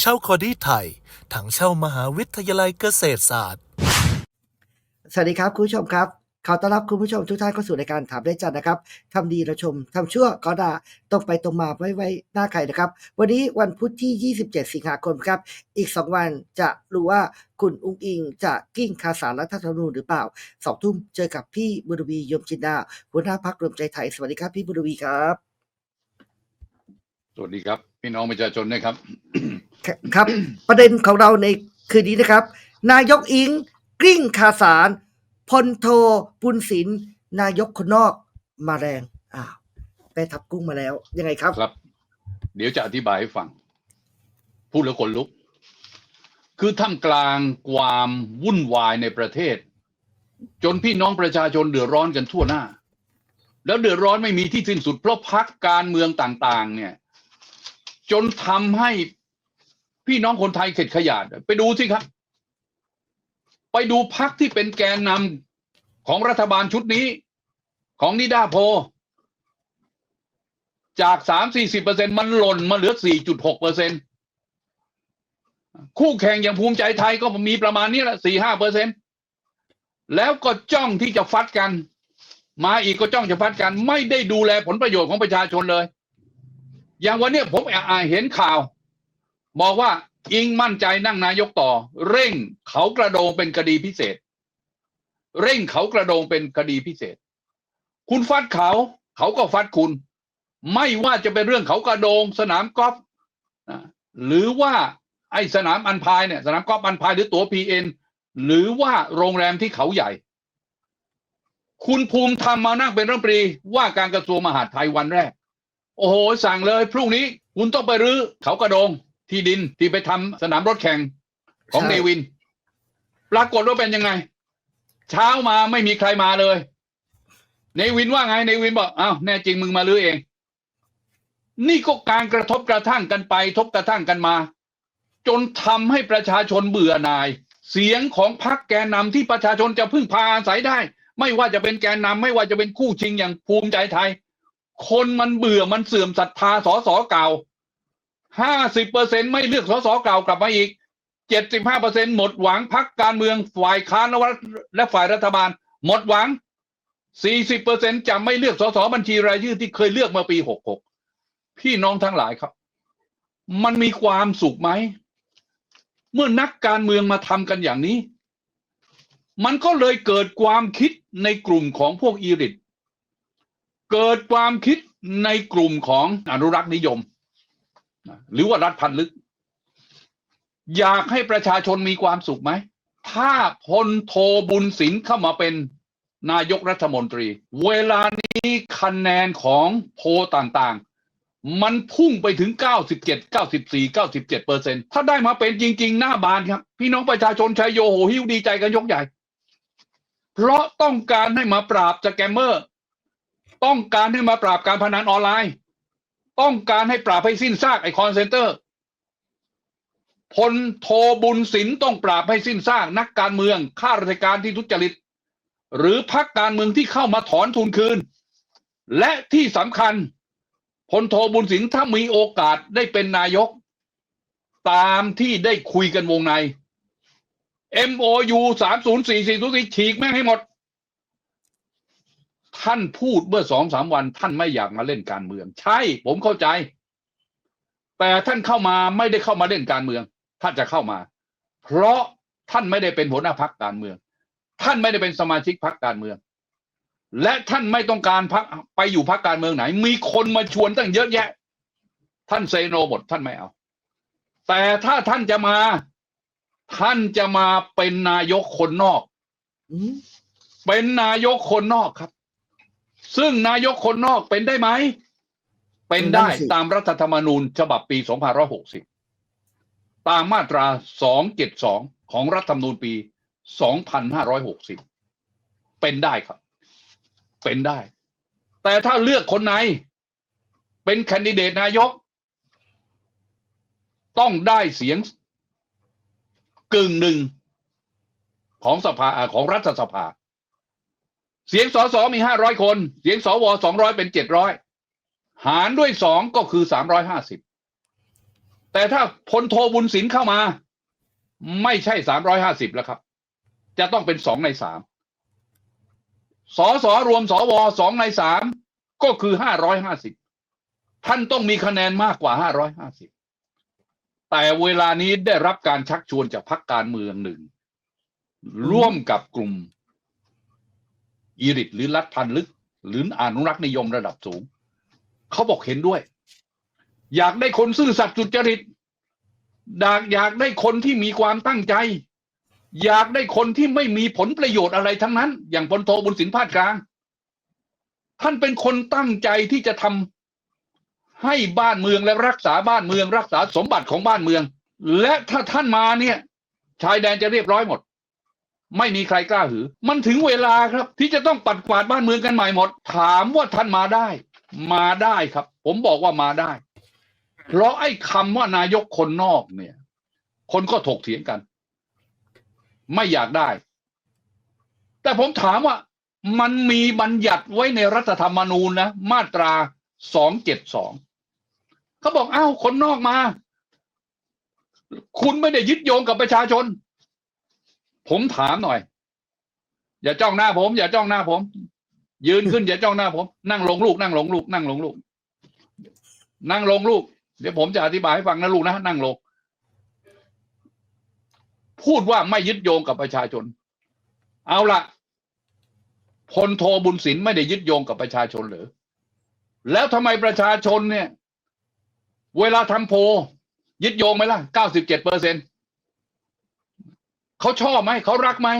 เช่าคอดี้ไทย ถังเช่ามหาวิทยาลัยเกษตรศาสตร์ สวัสดีครับคุณผู้ชมครับ ขอต้อนรับคุณผู้ชมทุกท่านเข้าสู่รายการถามได้จันนะครับทำดีเราชมทำชั่วก็ด่าตรงไปตรงมาไว้ไว้หน้าใครนะครับ วันนี้วันพุธที่ 27 สิงหาคมครับ อีก 2 วันจะรู้ว่าคุณอุ้งอิงจะกิ้งคาสารรัฐธรรมนูญหรือเปล่าสองทุ่มเจอกับพี่บุรวียมจินดาหัวหน้าพักรวมใจไทยสวัสดีครับพี่บุรวีครับ สวัสดีครับ พี่น้องประชาชนนะครับ ครับ ประเด็นของเราในคืนนี้นะครับ นายกอิงกลิ้งคาสารพลโทบุญศิลนายกคนนอกมาแรงอ้าวแม่ทับกุ้งมาแล้ว ยังไงครับครับ เดี๋ยวจะอธิบายให้ฟัง พูดแล้วคนลุก คือท่ามกลางความวุ่นวายในประเทศ จนพี่น้องประชาชนเดือดร้อนกันทั่วหน้า แล้วเดือดร้อนไม่มีที่สิ้นสุดเพราะพักการเมืองต่าง ๆ เนี่ย จนทำให้ พี่น้องคนไทยเข็ดขยาดไปดูสิครับ ไปดูพักที่เป็นแกนนำของรัฐบาลชุดนี้ ของนิดาโพ จากสามสี่สิบเปอร์เซ็นมันหล่นมาเหลือสี่จุดหกเปอร์เซ็นคู่แข่งอย่างภูมิใจไทยก็มีประมาณนี้แหละสี่ห้าเปอร์เซ็นแล้วก็จ้องที่จะฟัดกัน มาอีกก็จ้องจะฟัดกัน ไม่ได้ดูแลผลประโยชน์ของประชาชนเลย อย่างวันนี้ผมอ่านเห็นข่าว บอกว่าอิงมั่นใจนั่งนายกต่อ เร่งเขากระโดงเป็นคดีพิเศษ เร่งเขากระโดงเป็นคดีพิเศษ คุณฟัดเขา เขาก็ฟัดคุณ ไม่ว่าจะเป็นเรื่องเขากระโดง สนามกอล์ฟนะหรือว่าไอสนามอันพายเนี่ยสนามกอล์ฟอันพายหรือตั๋วพีเอ็นหรือว่าโรงแรมที่เขาใหญ่ คุณภูมิธรรมมานั่งเป็นรัฐมนตรีว่าการกระทรวงมหาดไทยวันแรก โอ้โห สั่งเลย พรุ่งนี้ คุณต้องไปรื้อเขากระโดง ที่ดินที่ไปทำสนามรถแข่งของใช่ เนวิน ปรากฏว่าเป็นยังไง เช้ามาไม่มีใครมาเลย เนวินว่าไง เนวินบอกอ้าวแน่จริงมึงมาลื้อเอง นี่ก็การกระทบกระทั่งกันไป ทบกระทั่งกันมา จนทำให้ประชาชนเบื่อหน่าย เสียงของพรรคแกนนำที่ประชาชนจะพึ่งพาอาศัยได้ ไม่ว่าจะเป็นแกนนำไม่ว่าจะเป็นคู่ชิงอย่างภูมิใจไทย คนมันเบื่อมันเสื่อมศรัทธาสสเก่า ห้าสิบเปอร์เซ็นไม่เลือกสสเก่ากลับมาอีกเจ็ดสิบห้าเปอร์เซ็นหมดหวังพักการเมืองฝ่ายค้านและฝ่ายรัฐบาล หมดหวัง40เปอร์เซ็นจะไม่เลือกสสบัญชีรายชื่อที่เคยเลือกมาปี66พี่น้องทั้งหลายครับ มันมีความสุขไหม เมื่อนักการเมืองมาทำกันอย่างนี้ มันก็เลยเกิดความคิดในกลุ่มของพวกอีริตเกิดความคิดในกลุ่มของอนุรักษ์นิยม หรือว่ารัฐพันลึก อยากให้ประชาชนมีความสุขไหม ถ้าพลโทบุญสินเข้ามาเป็นนายกรัฐมนตรี เวลานี้คะแนนของโพต่างๆ มันพุ่งไปถึง 97 94 97เปอร์เซ็นถ้าได้มาเป็นจริง ๆ หน้าบานครับ พี่น้องประชาชนชายโยโหหิวดีใจกันยกใหญ่ เพราะต้องการให้มาปราบสแกมเมอร์ ต้องการให้มาปราบการพนันออนไลน์ ต้องการให้ปราบให้สิ้นซากไอคอนเซนเตอร์พลโทบุญสินต้องปราบให้สิ้นซากนักการเมืองข้าราชการที่ทุจริต หรือพักการเมืองที่เข้ามาถอนทุนคืน และที่สำคัญพลโทบุญสินถ้ามีโอกาสได้เป็นนายก ตามที่ได้คุยกันวงใน MOU 304404ฉีกแม่งให้หมด ท่านพูดเมื่อสองสามวัน ท่านไม่อยากมาเล่นการเมือง ใช่ ผมเข้าใจ แต่ท่านเข้ามาไม่ได้เข้ามาเล่นการเมือง ท่านจะเข้ามา เพราะท่านไม่ได้เป็นหัวหน้าพักการเมือง ท่านไม่ได้เป็นสมาชิกพักการเมือง และท่านไม่ต้องการพักไปอยู่พักการเมืองไหน มีคนมาชวนตั้งเยอะแยะ ท่านเซโนหมดท่านไม่เอา แต่ถ้าท่านจะมา ท่านจะมาเป็นนายกคนนอกเป็นนายกคนนอกครับ ซึ่งนายกคนนอกเป็นได้ไหม เป็นได้ตามรัฐธรรมนูญฉบับปี 2560 ตามมาตรา 272 ของรัฐธรรมนูญปี 2560 เป็นได้ครับ เป็นได้ แต่ถ้าเลือกคนไหน เป็นแคนดิเดตนายก ต้องได้เสียงกึ่งหนึ่งของสภาอ่าของรัฐสภา เสียงสสมีห้าร้อยคน เสียงสวสองร้อยเป็นเจ็ดร้อยหารด้วยสองก็คือสามร้อยห้าสิบแต่ถ้าพลโทบุญสินเข้ามา ไม่ใช่สามร้อยห้าสิบแล้วครับ จะต้องเป็นสองในสามสอสอรวมสวสองในสามก็คือห้าร้อยห้าสิบท่านต้องมีคะแนนมากกว่าห้าร้อยห้าสิบแต่เวลานี้ได้รับการชักชวนจากพรรคการเมืองหนึ่ง ร่วมกับกลุ่ม อีริทหรือรัฐพันธ์ลึก หรืออนุรักษ์นิยมระดับสูง เขาบอกเห็นด้วย อยากได้คนซื่อสัตย์สุจริตอยากอยากได้คนที่มีความตั้งใจ อยากได้คนที่ไม่มีผลประโยชน์อะไรทั้งนั้น อย่างพลโทบุญสินพาดกลาง ท่านเป็นคนตั้งใจที่จะทำให้บ้านเมืองและรักษาบ้านเมือง รักษาสมบัติของบ้านเมือง และถ้าท่านมาเนี่ย ชายแดนจะเรียบร้อยหมด ไม่มีใครกล้าหือ มันถึงเวลาครับ ที่จะต้องปัดกวาดบ้านเมืองกันใหม่หมด ถามว่าท่านมาได้ มาได้ครับ ผมบอกว่ามาได้ เพราะไอ้คำว่านายกคนนอกเนี่ย คนก็ถกเถียงกัน ไม่อยากได้ แต่ผมถามว่า มันมีบัญญัติไว้ในรัฐธรรมนูญนะมาตราสองเจ็ดสองเขาบอกอ้าวคนนอกมา คุณไม่ได้ยึดโยงกับประชาชน ผมถามหน่อย อย่าจ้องหน้าผม อย่าจ้องหน้าผม ยืนขึ้นอย่าจ้องหน้าผม นั่งลงลูก นั่งลงลูก นั่งลงลูก นั่งลงลูก เดี๋ยวผมจะอธิบายให้ฟังนะลูกนะนั่งลง พูดว่าไม่ยึดโยงกับประชาชน เอาละพลโทบุญสินไม่ได้ยึดโยงกับประชาชนหรือ แล้วทำไมประชาชนเนี่ย เวลาทำโพลยึดโยงไหมล่ะเก้าสิบเจ็ดเปอร์เซ็นต เขาชอบไหมเขารักไหม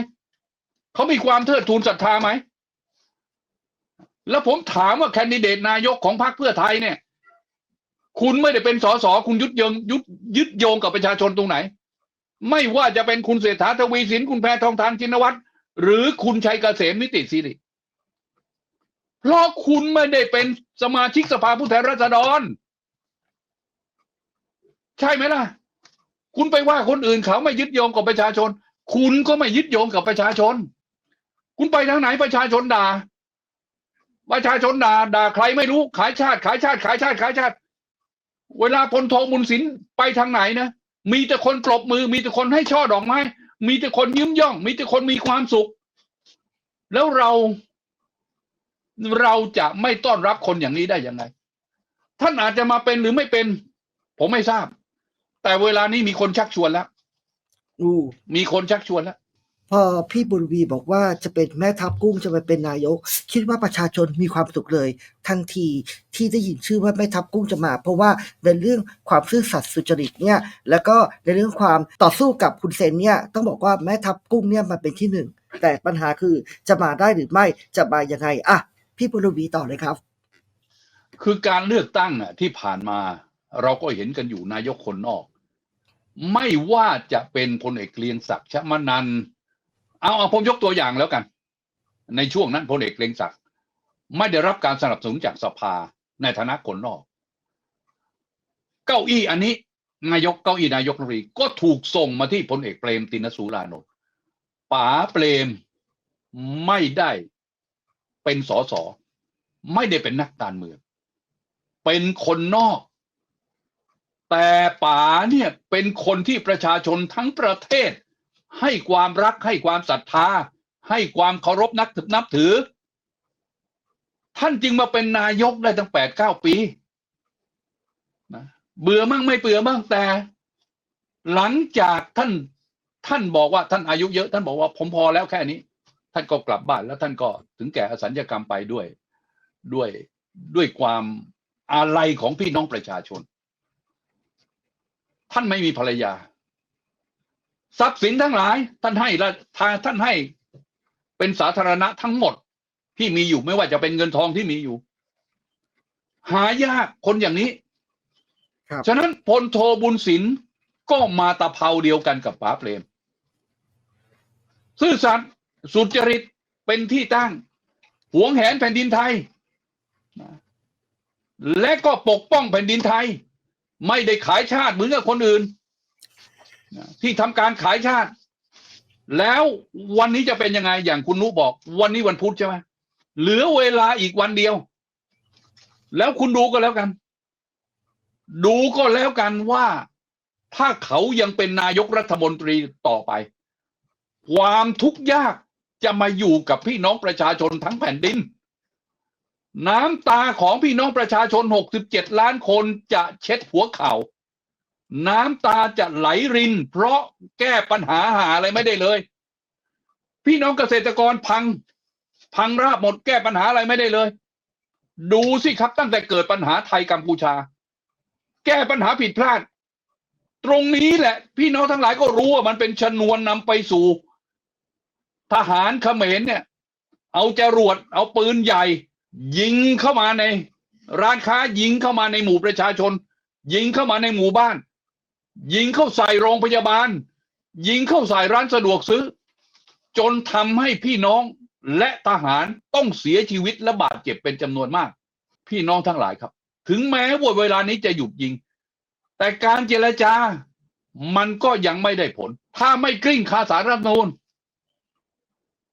เขามีความเทิดทูนศรัทธาไหมแล้วผมถามว่าแคนดิเดตนายกของพรรคเพื่อไทยเนี่ย คุณไม่ได้เป็นสสคุณยึดยงยึดยึดโยงกับประชาชนตรงไหน ไม่ว่าจะเป็นคุณเศรษฐาทวีสินคุณแพทองทานชินวัตรหรือคุณชัยเกษมนิติสิริเพราะคุณไม่ได้เป็นสมาชิกสภาผู้แทนราษฎร ใช่ไหมล่ะ คุณไปว่าคนอื่นเขาไม่ยึดโยงกับประชาชน คุณก็ไม่ยึดโยงกับประชาชน คุณไปทางไหนประชาชนด่า ประชาชนด่าด่าใครไม่รู้ขายชาติ ขายชาติ ขายชาติ ขายชาติ เวลาพลโทบุญสินไปทางไหนนะ มีแต่คนปรบมือ มีแต่คนให้ช่อดอกไม้ มีแต่คนยิ้มย่อง มีแต่คนมีความสุข แล้วเราเราจะไม่ต้อนรับคนอย่างนี้ได้ยังไง ท่านอาจจะมาเป็นหรือไม่เป็น ผมไม่ทราบ แต่เวลานี้มีคนชักชวนแล้ว อู้มีคนชักชวนแล้วพอพี่บุญวีบอกว่าจะเป็นแม่ทัพกุ้งจะมาเป็นนายก คิดว่าประชาชนมีความสุขเลย ทันทีที่ได้ยินชื่อว่าแม่ทัพกุ้งจะมา เพราะว่าในเรื่องความซื่อสัตย์สุจริตเนี่ย แล้วก็ในเรื่องความต่อสู้กับคุณเซนเนี่ยต้องบอกว่าแม่ทัพกุ้งเนี่ยมาเป็นที่หนึ่งแต่ปัญหาคือจะมาได้หรือไม่จะมายังไงอะพี่บุญวีต่อเลยครับ คือการเลือกตั้งอะที่ผ่านมา เราก็เห็นกันอยู่นายกคนนอก ไม่ว่าจะเป็นพลเอกเกรียงศักดิ์ชมนันเอาเอาผมยกตัวอย่างแล้วกัน ในช่วงนั้นพลเอกเกรียงศักดิ์ไม่ได้รับการสนับสนุนจากสภาในฐานะคนนอก เก้าอี้อันนี้นายกเก้าอี้นายกรัฐมนตรีก็ถูกส่งมาที่พลเอกเปรมตินสูรานนท์ป๋าเปรมไม่ได้เป็นสสไม่ได้เป็นนักการเมือง เป็นคนนอก แต่ป๋าเนี่ยเป็นคนที่ประชาชนทั้งประเทศ ให้ความรักให้ความศรัทธา ให้ความเคารพนักนับถือ ท่านจึงมาเป็นนายกได้ตั้งแปดเก้าปีนะเบื่อมั่งไม่เบื่อมั่งแต่ หลังจากท่านท่านบอกว่าท่านอายุเยอะ ท่านบอกว่าผมพอแล้วแค่นี้ ท่านก็กลับบ้านแล้วท่านก็ถึงแก่อสัญญกรรมไปด้วยด้วยด้วยความอาลัยของพี่น้องประชาชน ท่านไม่มีภรรยา ทรัพย์สินทั้งหลาย ท่านให้ละทาท่านให้เป็นสาธารณะทั้งหมดที่มีอยู่ไม่ว่าจะเป็นเงินทองที่มีอยู่ หายากคนอย่างนี้ครับฉะนั้นพลโทบุญสินก็มาตะเภาเดียวกันกับป๋าเปรม ซื่อสัตย์สุจริตเป็นที่ตั้ง หวงแหนแผ่นดินไทยนะและก็ปกป้องแผ่นดินไทย ไม่ได้ขายชาติเหมือนกับคนอื่น ที่ทำการขายชาติ แล้ววันนี้จะเป็นยังไงอย่างคุณนุบอก วันนี้วันพุธใช่ไหมเหลือเวลาอีกวันเดียว แล้วคุณดูก็แล้วกัน ดูก็แล้วกันว่าถ้าเขายังเป็นนายกรัฐมนตรีต่อไป ความทุกข์ยากจะมาอยู่กับพี่น้องประชาชนทั้งแผ่นดิน น้ำตาของพี่น้องประชาชน 67 ล้านคนจะเช็ดหัวเข่า น้ำตาจะไหลริน เพราะแก้ปัญหาหาอะไรไม่ได้เลย พี่น้องเกษตรกรพัง พังราบหมดแก้ปัญหาอะไรไม่ได้เลย ดูสิครับตั้งแต่เกิดปัญหาไทยกัมพูชา แก้ปัญหาผิดพลาด ตรงนี้แหละ พี่น้องทั้งหลายก็รู้ว่ามันเป็นชนวนนำไปสู่ ทหารเขมรเนี่ย เอาจรวดเอาปืนใหญ่ ยิงเข้ามาใน ร้านค้ายิงเข้ามาในหมู่ประชาชน ยิงเข้ามาในหมู่บ้าน ยิงเข้าใส่โรงพยาบาล ยิงเข้าใส่ร้านสะดวกซื้อ จนทำให้พี่น้องและทหารต้องเสียชีวิตและบาดเจ็บเป็นจำนวนมาก พี่น้องทั้งหลายครับ ถึงแม้ว่าเวลานี้จะหยุดยิง แต่การเจรจา มันก็ยังไม่ได้ผล ถ้าไม่กลิ้งคาสารรัฐนูญ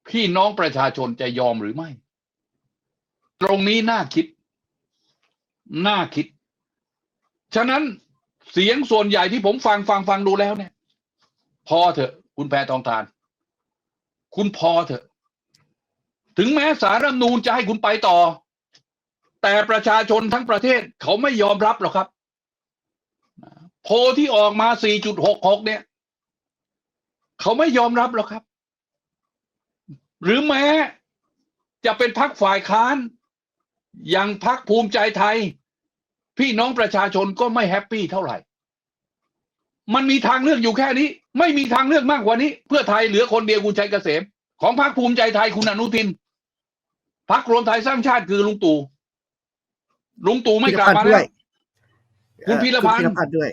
พี่น้องประชาชนจะยอมหรือไม่ ตรงนี้น่าคิด น่าคิด ฉะนั้นเสียงส่วนใหญ่ที่ผมฟังฟังฟังดูแล้วเนี่ย พอเถอะ คุณแพทองทาน คุณพอเถอะ ถึงแม้สารรัฐนูญจะให้คุณไปต่อ แต่ประชาชนทั้งประเทศเขาไม่ยอมรับหรอกครับ โพที่ออกมา 4.66 เนี่ย เขาไม่ยอมรับหรอกครับ หรือแม้จะเป็นพักฝ่ายค้าน อย่างพักภูมิใจไทย พี่น้องประชาชนก็ไม่แฮปปี้เท่าไหร่ มันมีทางเลือกอยู่แค่นี้ ไม่มีทางเลือกมากกว่านี้ เพื่อไทยเหลือคนเดียวคุณชัยเกษม ของพรรคภูมิใจไทยคุณอนุทินพรรครวมไทยสร้างชาติคือลุงตู่ลุงตู่ไม่กลับมาพีรพันธ์ด้แล้ววยคุณพีรพันธ์คุณพีรพันธ์ด้วย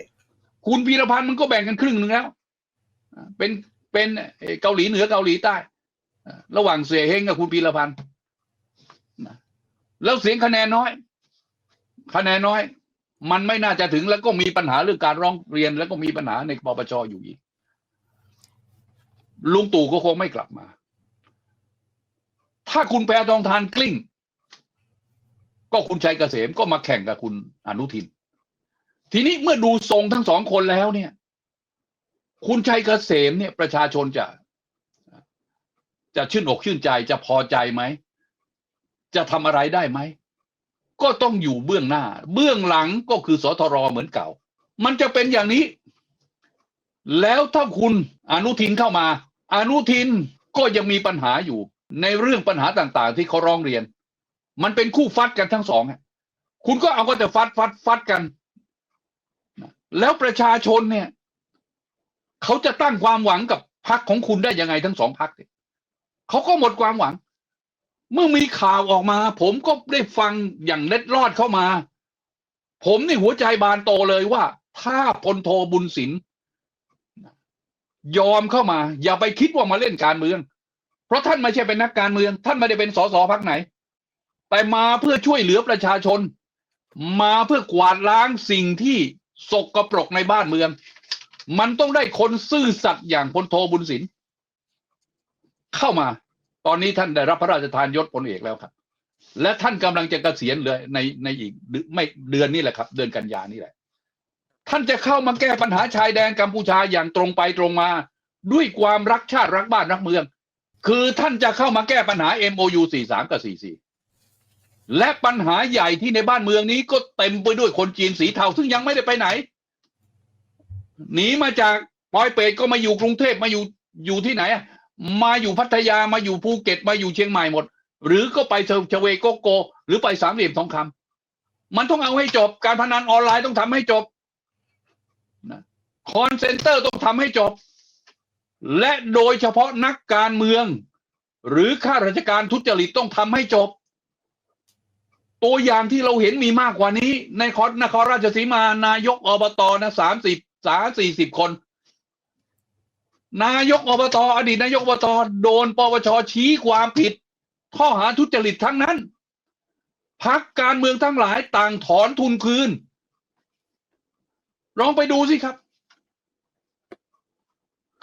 คุณพีรพันธ์มันก็แบ่งกันครึ่งหนึ่งแล้วอ่าเป็นเป็นเอ่อเกาหลีเหนือเกาหลีใต้อ่าระหว่างเสียเฮงกับคุณพีรพันธ์นะ แล้วเสียงคะแนนน้อย คะแนนน้อย มันไม่น่าจะถึงแล้วก็มีปัญหาเรื่องการร้องเรียนแล้วก็มีปัญหาในปปชอยู่อีกลุงตู่ก็คงไม่กลับมา ถ้าคุณแพทองทานกลิ้ง ก็คุณชัยเกษมก็มาแข่งกับคุณอนุทิน ทีนี้เมื่อดูทรงทั้งสองคนแล้วเนี่ย คุณชัยเกษมเนี่ยประชาชนจะ จะชื่นอกชื่นใจจะพอใจไหม จะทำอะไรได้ไหม ก็ต้องอยู่เบื้องหน้า เบื้องหลังก็คือสทรเหมือนเก่า มันจะเป็นอย่างนี้ แล้วถ้าคุณอนุทินเข้ามา อนุทินก็ยังมีปัญหาอยู่ ในเรื่องปัญหาต่างๆ ที่เขาร้องเรียน มันเป็นคู่ฟัดกันทั้งสองคุณก็เอาก็แต่ฟัดฟัดฟัดกัน แล้วประชาชนเนี่ยเขาจะตั้งความหวังกับพรรคของคุณได้ยังไงทั้งสองพรรคเนี่ยเขาก็หมดความหวัง เมื่อมีข่าวออกมา ผมก็ได้ฟังอย่างเล็ดลอดเข้ามา ผมนี่หัวใจบานโตเลยว่า ถ้าพลโทบุญสินยอมเข้ามา อย่าไปคิดว่ามาเล่นการเมือง เพราะท่านไม่ใช่เป็นนักการเมือง ท่านไม่ได้เป็นสสพักไหน แต่มาเพื่อช่วยเหลือประชาชน มาเพื่อกวาดล้างสิ่งที่สกปรกในบ้านเมือง มันต้องได้คนซื่อสัตย์อย่างพลโทบุญสินเข้ามา ตอนนี้ท่านได้รับพระราชทานยศพลเอกแล้วครับ และท่านกำลังจะเกษียณเลยในในอีกไม่เดือนนี้แหละครับ เดือนกันยานี่แหละ ท่านจะเข้ามาแก้ปัญหาชายแดนกัมพูชาอย่างตรงไปตรงมา ด้วยความรักชาติรักบ้านรักเมือง คือท่านจะเข้ามาแก้ปัญหา MOU 43 กับ 44 และปัญหาใหญ่ที่ในบ้านเมืองนี้ก็เต็มไปด้วยคนจีนสีเทาซึ่งยังไม่ได้ไปไหนหนีมาจากปอยเปตก็มาอยู่กรุงเทพมาอยู่อยู่ที่ไหนอะ มาอยู่พัทยามาอยู่ภูเก็ตมาอยู่เชียงใหม่หมด หรือก็ไปเชเวโกโก หรือไปสามเหลี่ยมทองคำมันต้องเอาให้จบการพนันออนไลน์ต้องทำให้จบคอนเซนเตอร์ต้องทำให้จบ และโดยเฉพาะนักการเมือง หรือข้าราชการทุจริตต้องทำให้จบ ตัวอย่างที่เราเห็นมีมากกว่านี้ ในคอนนครราชสีมานายกอบตนะสามสิบสามสี่สิบคน นายกอบตอดีตนายกอบตโดนปปชชี้ความผิด ข้อหาทุจริตทั้งนั้นพักการเมืองทั้งหลายต่างถอนทุนคืน ลองไปดูสิครับ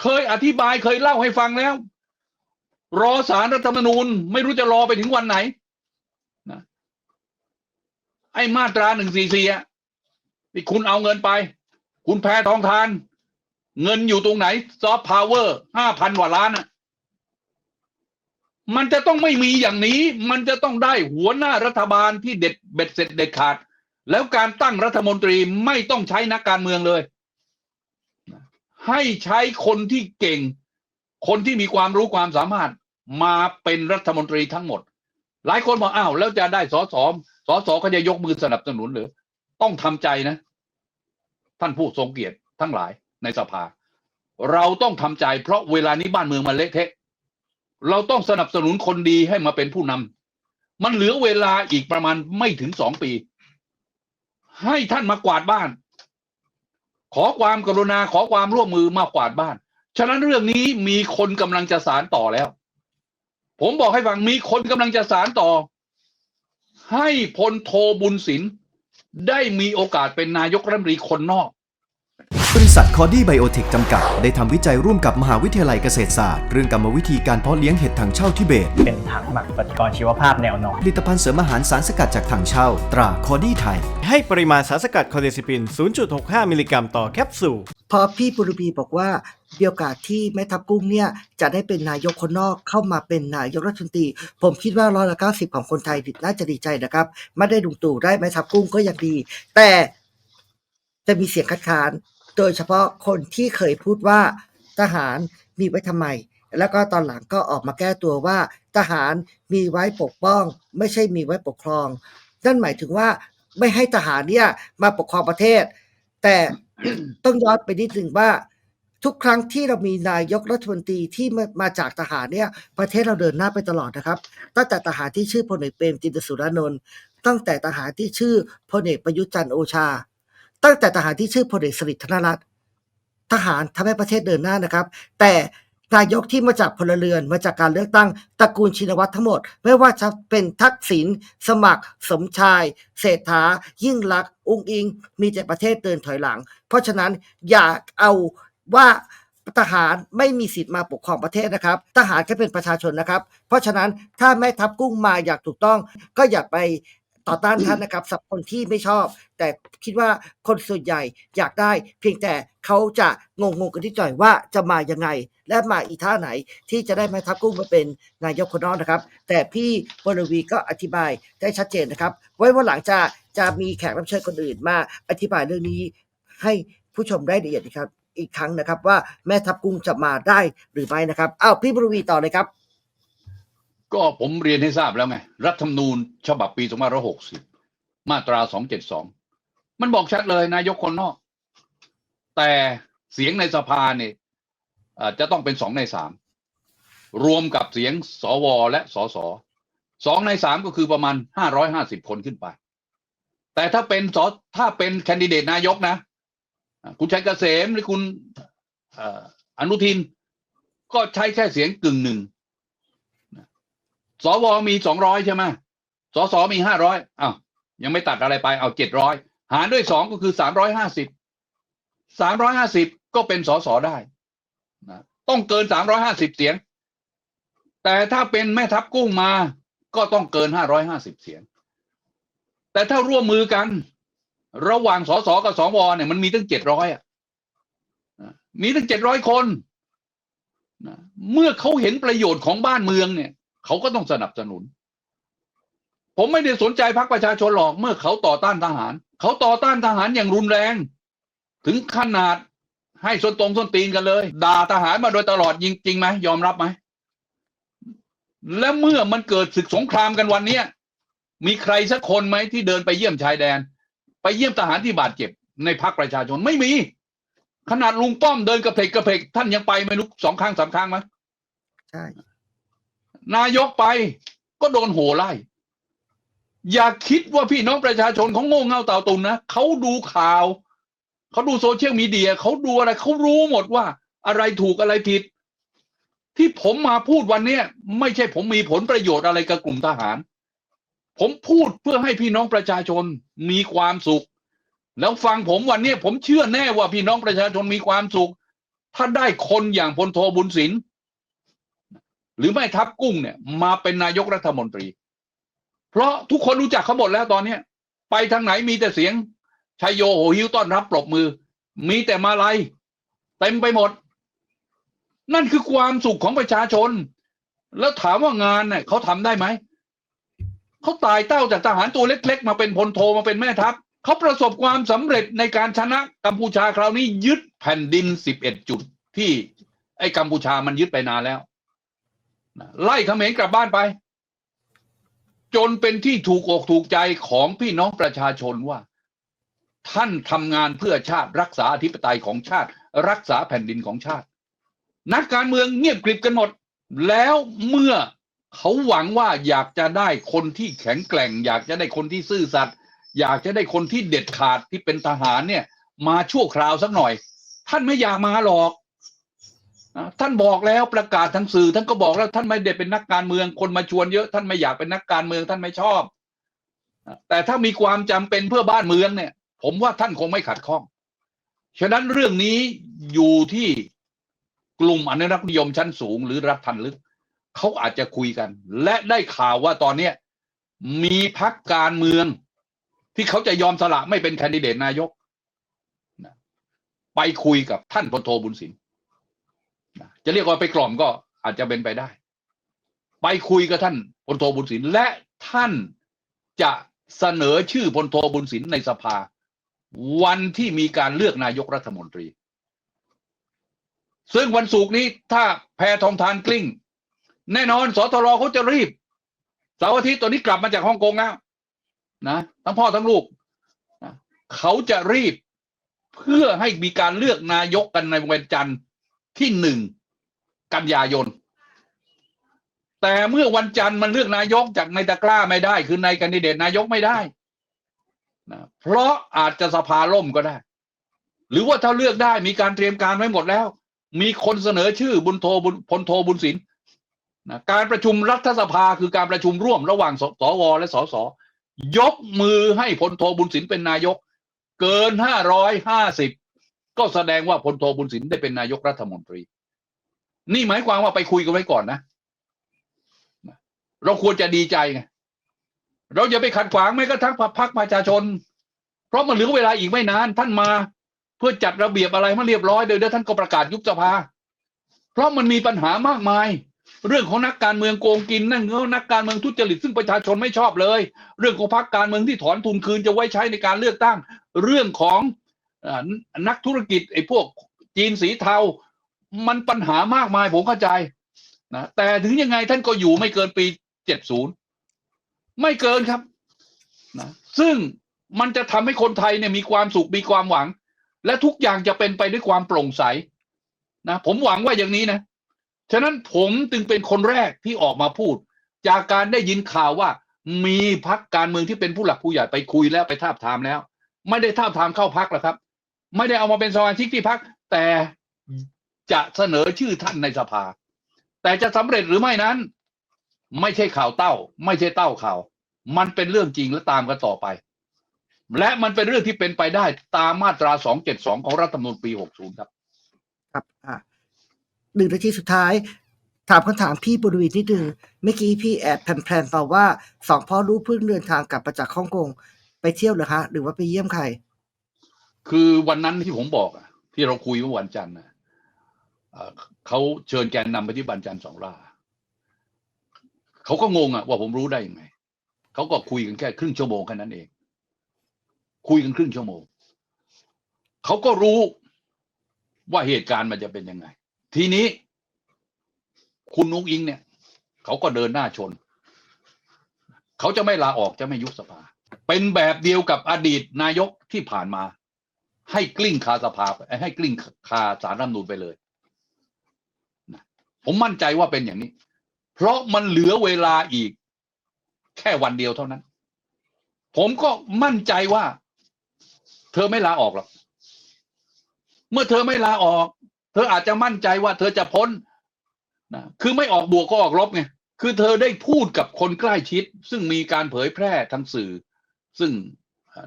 เคยอธิบายเคยเล่าให้ฟังแล้ว รอสารรัฐธรรมนูญไม่รู้จะรอไปถึงวันไหนนะไอ้มาตราหนึ่งสี่สี่อะที่คุณเอาเงินไป คุณแพทองทาน เงินอยู่ตรงไหนซอฟต์พาวเวอร์ห้าพันกว่าล้านอะมันจะต้องไม่มีอย่างนี้ มันจะต้องได้หัวหน้ารัฐบาลที่เด็ดเบ็ดเสร็จเด็ดขาด แล้วการตั้งรัฐมนตรีไม่ต้องใช้นักการเมืองเลย ให้ใช้คนที่เก่ง คนที่มีความรู้ความสามารถมาเป็นรัฐมนตรีทั้งหมด หลายคนบอกอ้าวแล้วจะได้สอสอสอสอเขาจะยกมือสนับสนุนหรือ ต้องทำใจนะ ท่านผู้ทรงเกียรติทั้งหลาย ในสภา เราต้องทำใจเพราะเวลานี้บ้านเมืองมันเละเทะ เราต้องสนับสนุนคนดีให้มาเป็นผู้นำมันเหลือเวลาอีกประมาณไม่ถึงสองปี ให้ท่านมากวาดบ้าน ขอความกรุณาขอความร่วมมือมากวาดบ้าน ฉะนั้นเรื่องนี้มีคนกำลังจะสารต่อแล้ว ผมบอกให้ฟังมีคนกำลังจะสารต่อ ให้พลโทบุญศิลป์ได้มีโอกาสเป็นนายกรัฐมนตรีคนนอก บริษัทคอดี้ไบโอเทคจำกัด ได้ทำวิจัยร่วมกับมหาวิทยาลัยเกษตรศาสตร์ เรื่องกรรมวิธีการเพาะเลี้ยงเห็ดถังเช่าทิเบต เป็นถังหมักปฏิกรณ์ชีวภาพแนวนอนผลิตภัณฑ์เสริมอาหารสารสกัดจากถังเช่า ตราคอดี้ไทย ให้ปริมาณสารสกัดคอเดซิปิน 0.65 มิลลิกรัมต่อแคปซูลพอพี่ปุรุบีบอกว่ามีโอกาสที่แม่ทัพกุ้งเนี่ยจะได้เป็นนายกคนนอกเข้ามาเป็นนายกรัฐมนตรี ผมคิดว่าร้อยละเก้าสิบของคนไทยน่าจะดีใจนะครับ ไม่ได้ลุงตู่ได้แม่ทัพกุ้งก็ยังดี แต่จะมีเสียงคัดค้าน โดยเฉพาะคนที่เคยพูดว่าทหารมีไว้ทำไม แล้วก็ตอนหลังก็ออกมาแก้ตัวว่า ทหารมีไว้ปกป้อง ไม่ใช่มีไว้ปกครอง นั่นหมายถึงว่าไม่ให้ทหารเนี่ยมาปกครองประเทศ แต่ต้องย้อนไปนิดหนึ่งว่า ทุกครั้งที่เรามีนายกรัฐมนตรีที่มามาจากทหารเนี่ย ประเทศเราเดินหน้าไปตลอดนะครับ ตั้งแต่ทหารที่ชื่อพลเอกเปรมจินตสุรานนท์ตั้งแต่ทหารที่ชื่อพลเอกประยุทธ์จันทร์โอชา ตั้งแต่ทหารที่ชื่อพลเอกสฤษดิ์ธนรัตน์ทหารทำให้ประเทศเดินหน้านะครับ แต่นายกที่มาจากพลเรือนมาจากการเลือกตั้งตระกูลชินวัตรทั้งหมด ไม่ว่าจะเป็นทักษิณสมัคร สมชาย เศรษฐา ยิ่งลักษณ์อุ้งอิง มีแต่ประเทศเดินถอยหลัง เพราะฉะนั้นอย่าเอาว่าทหารไม่มีสิทธิ์มาปกครองประเทศนะครับ ทหารแค่เป็นประชาชนนะครับ เพราะฉะนั้นถ้าแม่ทัพกุ้งมาอย่างถูกต้อง ก็อย่าไป ต่อต้านท่านนะครับสำหรับคนที่ไม่ชอบ แต่คิดว่าคนส่วนใหญ่อยากได้ เพียงแต่เขาจะงงงๆกันที่จ่อยว่าจะมายังไง และมาอีท่าไหนที่จะได้แม่ทัพกุ้งมาเป็นนายกคนนอกนะครับ แต่พี่บรวีก็อธิบายได้ชัดเจนนะครับ ไว้วันหลังจะจะมีแขกรับเชิญคนอื่นมาอธิบายเรื่องนี้ให้ผู้ชมได้ละเอียดนะครับ อีกครั้งนะครับว่าแม่ทัพกุ้งจะมาได้หรือไม่นะครับอ้าวพี่บรวีต่อเลยครับ ก็ผมเรียนให้ทราบแล้วไง รัฐธรรมนูญฉบับปี2560 มาตรา 272 มันบอกชัดเลยนายกคนนอก แต่เสียงในสภาเนี่ยจะต้องเป็นสองในสามรวมกับเสียงสวและสสสองในสามก็คือประมาณ550คนขึ้นไป แต่ถ้าเป็นสถ้าเป็นแคนดิเดตนายกนะ คุณชัยเกษมหรือคุณออนุทิน ก็ใช้แค่เสียงกึ่งหนึ่ง สวมีสองร้อยใช่ไหมสสมีห้าร้อยอ้าวยังไม่ตัดอะไรไปเอาเจ็ดร้อยหารด้วยสองก็คือสามร้อยห้าสิบสามร้อยห้าสิบก็เป็นสสได้นะต้องเกินสามร้อยห้าสิบเสียง แต่ถ้าเป็นแม่ทัพกุ้งมา ก็ต้องเกินห้าร้อยห้าสิบเสียง แต่ถ้าร่วมมือกัน ระหว่างสสกับสวเนี่ยมันมีตั้งเจ็ดร้อยอะมีตั้งเจ็ดร้อยคนนะเมื่อเขาเห็นประโยชน์ของบ้านเมืองเนี่ย เขาก็ต้องสนับสนุน ผมไม่ได้สนใจพรรคประชาชนหรอกเมื่อเขาต่อต้านทหาร เขาต่อต้านทหารอย่างรุนแรง ถึงขนาดให้ส้นตรงส้นตีนกันเลย ด่าทหารมาโดยตลอดจริงจริงไหมยอมรับไหมและเมื่อมันเกิดศึกสงครามกันวันเนี้ยมีใครสักคนไหมที่เดินไปเยี่ยมชายแดน ไปเยี่ยมทหารที่บาดเจ็บ ในพรรคประชาชนไม่มี ขนาดลุงป้อมเดินกระเพกกระเพกท่านยังไปไม่รู้สองครั้งสามครั้งมั้ยใช่ นายกไปก็โดนโหไล่ อย่าคิดว่าพี่น้องประชาชนเขาโง่เง่าเต่าตุนนะเขาดูข่าว เขาดูโซเชียลมีเดียเขาดูอะไรเขารู้หมดว่า อะไรถูกอะไรผิด ที่ผมมาพูดวันนี้ไม่ใช่ผมมีผลประโยชน์อะไรกับกลุ่มทหาร ผมพูดเพื่อให้พี่น้องประชาชนมีความสุข แล้วฟังผมวันนี้ผมเชื่อแน่ว่าพี่น้องประชาชนมีความสุข ถ้าได้คนอย่างพลโทบุญศิลป์ หรือไม่ทับกุ้งเนี่ย มาเป็นนายกรัฐมนตรี เพราะทุกคนรู้จักเขาหมดแล้วตอนเนี้ย ไปทางไหนมีแต่เสียงชัยโยโหหิวต้อนรับปรบมือ มีแต่มาลัยเต็มไปหมด นั่นคือความสุขของประชาชน แล้วถามว่างานเนี่ยเขาทำได้ไหมเขาตายเต้าจากทหารตัวเล็ก ๆ มาเป็นพลโทมาเป็นแม่ทัพเขาประสบความสำเร็จในการชนะกัมพูชาคราวนี้ยึดแผ่นดิน11จุดที่ไอ้กัมพูชามันยึดไปนานแล้ว ไล่เขมรกลับบ้านไป จนเป็นที่ถูกอกถูกใจของพี่น้องประชาชนว่า ท่านทำงานเพื่อชาติรักษาอธิปไตยของชาติ รักษาแผ่นดินของชาติ นักการเมืองเงียบกริบกันหมด แล้วเมื่อเขาหวังว่าอยากจะได้คนที่แข็งแกร่ง อยากจะได้คนที่ซื่อสัตย์อยากจะได้คนที่เด็ดขาดที่เป็นทหารเนี่ย มาชั่วคราวสักหน่อย ท่านไม่อยากมาหรอก ท่านบอกแล้วประกาศทางสื่อ ท่านก็บอกแล้วท่านไม่ได้เป็นนักการเมืองคนมาชวนเยอะท่านไม่อยากเป็นนักการเมืองท่านไม่ชอบ แต่ถ้ามีความจำเป็นเพื่อบ้านเมืองเนี่ย ผมว่าท่านคงไม่ขัดข้อง ฉะนั้นเรื่องนี้อยู่ที่กลุ่มอนุรักษ์นิยมชั้นสูง หรือรัฐพันลึกเขาอาจจะคุยกัน และได้ข่าวว่าตอนเนี้ยมีพักการเมือง ที่เขาจะยอมสละไม่เป็นแคนดิเดตนายก ไปคุยกับท่านพลโทบุญสิน จะเรียกว่าไปกล่อมก็อาจจะเป็นไปได้ ไปคุยกับท่านพลโทบุญสินและท่านจะเสนอชื่อพลโทบุญสินในสภา วันที่มีการเลือกนายกรัฐมนตรี ซึ่งวันศุกร์นี้ถ้าแพทองทานกลิ้ง แน่นอนสทรเขาจะรีบเสาร์อาทิตย์ตัวนี้กลับมาจากฮ่องกงแล้วนะทั้งพ่อทั้งลูกนะเขาจะรีบเพื่อให้มีการเลือกนายกกันในวันจันทร์ ที่หนึ่งกันยายน แต่เมื่อวันจันทร์มันเลือกนายกจากในตะกร้าไม่ได้ คือในแคนดิเดตนายกไม่ได้นะเพราะอาจจะสภาล่มก็ได้ หรือว่าถ้าเลือกได้มีการเตรียมการไว้หมดแล้ว มีคนเสนอชื่อบุญโทบุญพลโทบุญศิลป์นะการประชุมรัฐสภาคือการประชุมร่วมระหว่างสสวและสสยกมือให้พลโทบุญศิลป์เป็นนายก เกินห้าร้อยห้าสิบ ก็แสดงว่าพลโทบุญศิลป์ได้เป็นนายกรัฐมนตรี นี่หมายความว่าไปคุยกันไว้ก่อนนะ เราควรจะดีใจไงเราอย่าไปขัดขวางแม้กระทั่งพรรคประชาชน เพราะมันเหลือเวลาอีกไม่นานท่านมา เพื่อจัดระเบียบอะไรมาเรียบร้อยเดี๋ยวท่านก็ประกาศยุบสภา เพราะมันมีปัญหามากมาย เรื่องของนักการเมืองโกงกินนั่นเงนักการเมืองทุจริตซึ่งประชาชนไม่ชอบเลย เรื่องของพรรคการเมืองที่ถอนทุนคืนจะไว้ใช้ในการเลือกตั้ง เรื่องของ นักธุรกิจไอ้พวกจีนสีเทา มันปัญหามากมายผมเข้าใจนะแต่ถึงยังไงท่านก็อยู่ไม่เกินปีเจ็ดศูนย์ไม่เกินครับนะซึ่งมันจะทำให้คนไทยเนี่ยมีความสุขมีความหวัง และทุกอย่างจะเป็นไปด้วยความโปร่งใสนะผมหวังว่าอย่างนี้นะ ฉะนั้นผมจึงเป็นคนแรกที่ออกมาพูด จากการได้ยินข่าวว่า มีพักการเมืองที่เป็นผู้หลักผู้ใหญ่ไปคุยแล้วไปทาบทามแล้ว ไม่ได้ทาบทามเข้าพักหรอกครับ ไม่ได้เอามาเป็นสมาชิกที่พักแต่จะเสนอชื่อท่านในสภา แต่จะสำเร็จหรือไม่นั้น ไม่ใช่ข่าวเต้า ไม่ใช่เต้าข่าว มันเป็นเรื่องจริงและตามกันต่อไป และมันเป็นเรื่องที่เป็นไปได้ตามมาตรา 272 ของรัฐธรรมนูญปี 60 ครับ ครับอะหนึ่งนาทีสุดท้าย ถามคำถามพี่บริวินนิดนึงเมื่อกี้พี่แอบแพลนๆเปล่าว่าสองพ่อลูกเพิ่งเดินทางกลับมาจากฮ่องกง ไปเที่ยวเหรอฮะหรือว่าไปเยี่ยมใคร คือวันนั้นที่ผมบอกอะที่เราคุยเมื่อวันจันทร์นะเอ่อเขาเชิญแกนนำไปที่บันจันทร์สองล่าเขาก็งงอะว่าผมรู้ได้ยังไงเขาก็คุยกันแค่ครึ่งชั่วโมงแค่นั้นเอง คุยกันครึ่งชั่วโมงเขาก็รู้ว่าเหตุการณ์มันจะเป็นยังไง ทีนี้ คุณนุ้งอิงเนี่ยเขาก็เดินหน้าชน เขาจะไม่ลาออกจะไม่ยุบสภา เป็นแบบเดียวกับอดีตนายกที่ผ่านมา ให้กลิ้งคาสภาไปให้กลิ้งคาสารรัฐมนูญไปเลยนะผมมั่นใจว่าเป็นอย่างนี้ เพราะมันเหลือเวลาอีก แค่วันเดียวเท่านั้น ผมก็มั่นใจว่า เธอไม่ลาออกหรอกเมื่อเธอไม่ลาออก เธออาจจะมั่นใจว่า เธอจะพ้นนะคือไม่ออกบวกก็ออกลบไงคือเธอได้พูดกับคนใกล้ชิด ซึ่งมีการเผยแพร่ทางสื่อ ซึ่ง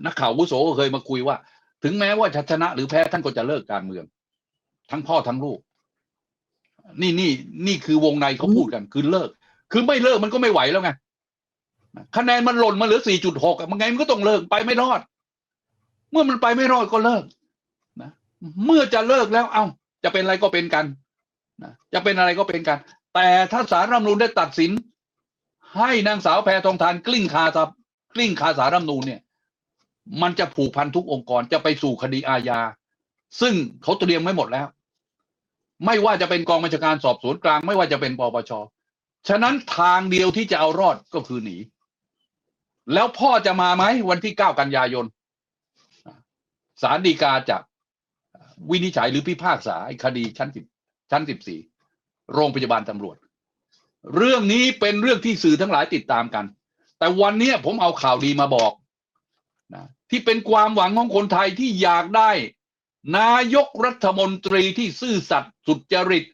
นักข่าววุโสก็เคยมาคุยว่า ถึงแม้ว่าจะชนะหรือแพ้ท่านก็จะเลิกการเมือง ทั้งพ่อทั้งลูก นี่นี่นี่คือวงในเขาพูดกัน คือเลิก คือไม่เลิกมันก็ไม่ไหวแล้วไงคะแนนมันหล่นมาเหลือ 4.6มันไงมันก็ต้องเลิกไปไม่รอด เมื่อมันไปไม่รอดก็เลิกนะเมื่อจะเลิกแล้ว เอ้า จะเป็นอะไรก็เป็นกันนะจะเป็นอะไรก็เป็นกัน แต่ถ้าสารรัฐมนูญได้ตัดสิน ให้นางสาวแพทองทานกลิ้งคาซับกลิ้งคาสารรัฐมนูญเนี่ย มันจะผูกพันทุกองค์กรจะไปสู่คดีอาญา ซึ่งเขาเตรียมไว้หมดแล้ว ไม่ว่าจะเป็นกองบัญชาการสอบสวนกลาง ไม่ว่าจะเป็นปปชฉะนั้นทางเดียวที่จะเอารอดก็คือหนี แล้วพ่อจะมาไหมวันที่เก้ากันยายนศาลฎีกาจากวินิจฉัยหรือพิพากษาคดีชั้นสิบชั้นสิบสี่โรงพยาบาลตำรวจ เรื่องนี้เป็นเรื่องที่สื่อทั้งหลายติดตามกัน แต่วันนี้ผมเอาข่าวดีมาบอก ที่เป็นความหวังของคนไทยที่อยากได้ นายกรัฐมนตรีที่ซื่อสัตย์สุจริต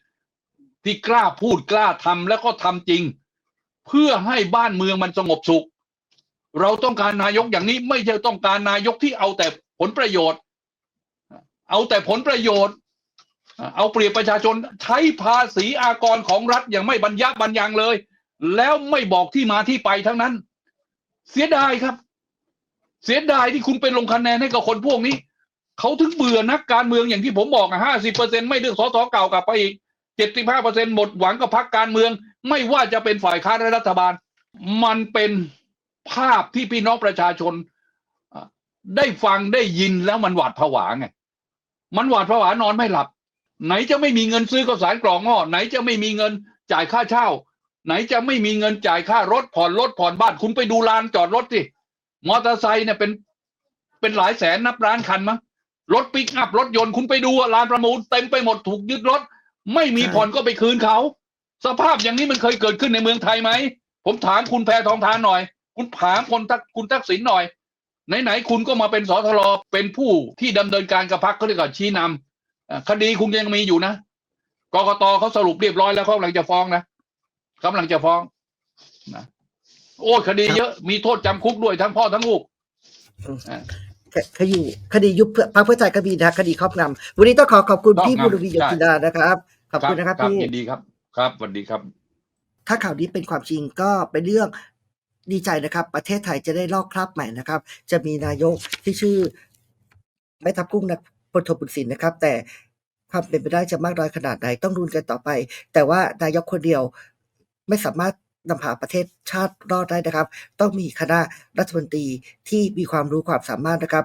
ที่กล้าพูดกล้าทำแล้วก็ทำจริง เพื่อให้บ้านเมืองมันสงบสุข เราต้องการนายกอย่างนี้ไม่ใช่ต้องการนายกที่เอาแต่ผลประโยชน์ เอาแต่ผลประโยชน์ เอาเปรียบประชาชนใช้ภาษีอากรของรัฐอย่างไม่บรรยะบรรยังเลย แล้วไม่บอกที่มาที่ไปทั้งนั้น เสียดายครับ เสียดายที่คุณไปลงคะแนนให้กับคนพวกนี้ เขาถึงเบื่อนักการเมืองอย่างที่ผมบอกอะห้าสิบเปอร์เซ็นไม่เลือกสสเก่ากลับไปอีกเจ็ดสิบห้าเปอร์เซ็นหมดหวังกับพรรคการเมือง ไม่ว่าจะเป็นฝ่ายค้านและรัฐบาล มันเป็นภาพที่พี่น้องประชาชนได้ฟังได้ยินแล้วมันหวาดผวาไงมันหวาดผวานอนไม่หลับ ไหนจะไม่มีเงินซื้อข้าวสารกล่องห่อไหนจะไม่มีเงินจ่ายค่าเช่า ไหนจะไม่มีเงินจ่ายค่ารถผ่อนรถผ่อนบ้านคุณไปดูลานจอดรถสิ มอเตอร์ไซค์เนี่ยเป็นเป็นหลายแสนนับล้านคันมั้งรถปิกอัพรถยนต์คุณไปดูอะลานประมูลเต็มไปหมดถูกยึดรถ ไม่มีใช่ผ่อนก็ไปคืนเขา สภาพอย่างนี้มันเคยเกิดขึ้นในเมืองไทยไหม ผมถามคุณแพทองทานหน่อย คุณถามคนทักคุณทักษิณหน่อย ไหนๆคุณก็มาเป็นสทรเป็นผู้ที่ดำเนินการกับพรรคเขาเรียกว่าชี้นำเอ่อคดีคุณยังมีอยู่นะกกตเขาสรุปเรียบร้อยแล้วเขากำลังจะฟ้องนะกำลังจะฟ้องนะ โอ้ยคดีเยอะมีโทษจำคุกด้วยทั้งพ่อทั้งลูกคคดีคดียุบเพื่อพรรคเพื่อไทยก็มีนะคดีครอบงำวันนี้ต้องขอขอบคุณครอบงำพี่บุรวีโยใช่ธิดานะครับ ขอบคุณนะครับพี่ยินดีครับ ครับสวัสดีครับ ถ้าข่าวนี้เป็นความจริงก็เป็นเรื่องดีใจนะครับ ประเทศไทยจะได้ลอกคราบใหม่นะครับ จะมีนายกที่ชื่อ ไม่ทับกุ้งนะพลโทบุญสินนะครับ แต่ความเป็นไปได้จะมากน้อยขนาดไหนต้องรุนกันต่อไป แต่ว่านายกคนเดียวไม่สามารถ นำพาประเทศชาติรอดได้นะครับ ต้องมีคณะรัฐมนตรีที่มีความรู้ความสามารถนะครับ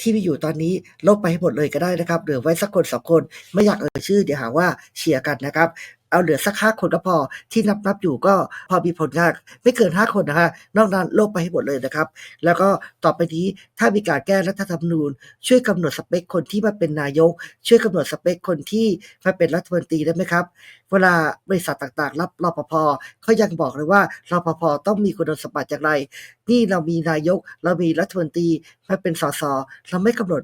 ที่มีอยู่ตอนนี้ลบไปให้หมดเลยก็ได้นะครับเหลือไว้สักคนสองคนไม่อยากเอ่ยชื่อ เดี๋ยวหาว่าเชียร์กันนะครับ เอาเหลือสักห้าคนก็พอที่นับนับอยู่ก็พอมีผลงานไม่เกินห้าคนนะคะนอกนั้นโลกไปให้หมดเลยนะครับ แล้วก็ต่อไปนี้ถ้ามีการแก้รัฐธรรมนูญ ช่วยกำหนดสเปคคนที่มาเป็นนายก ช่วยกำหนดสเปคคนที่มาเป็นรัฐมนตรีได้ไหมครับ เวลาบริษัทต่างๆ รับรปภเขายังบอกเลยว่ารปภต้องมีคุณสมบัติอย่างไร นี่เรามีนายก เรามีรัฐมนตรีมาเป็นสสเราไม่กำหนด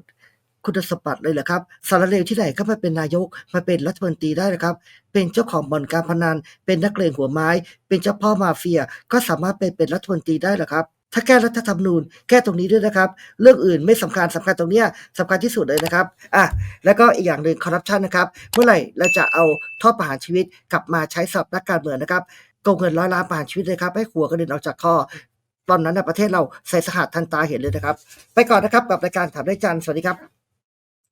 คุณสมบัติเลยเหรอครับสารเลวที่ไหนก็มาเป็นนายกมาเป็นรัฐมนตรีได้นะครับ เป็นเจ้าของบ่อนการพนัน เป็นนักเลงหัวไม้ เป็นเจ้าพ่อมาเฟีย ก็สามารถเป็นเป็นรัฐมนตรีได้เหรอครับถ้าแก้รัฐธรรมนูญแก้ตรงนี้ด้วยนะครับ เรื่องอื่นไม่สำคัญสำคัญตรงเนี้ยสำคัญที่สุดเลยนะครับอะแล้วก็อีกอย่างหนึ่งคอร์รัปชันนะครับ เมื่อไหร่เราจะเอาโทษประหารชีวิตกลับมาใช้สับนักการเมืองนะครับโกงเงินร้อยล้านประหารชีวิตเลยครับ ให้หัวกระเด็นออกจากคอตอนนั้นนะประเทศเราใส่สหัสทันตาเห็นเลยนะครับ ไปก่อนนะครับกับรายการถามได้จันสวัสดีครับ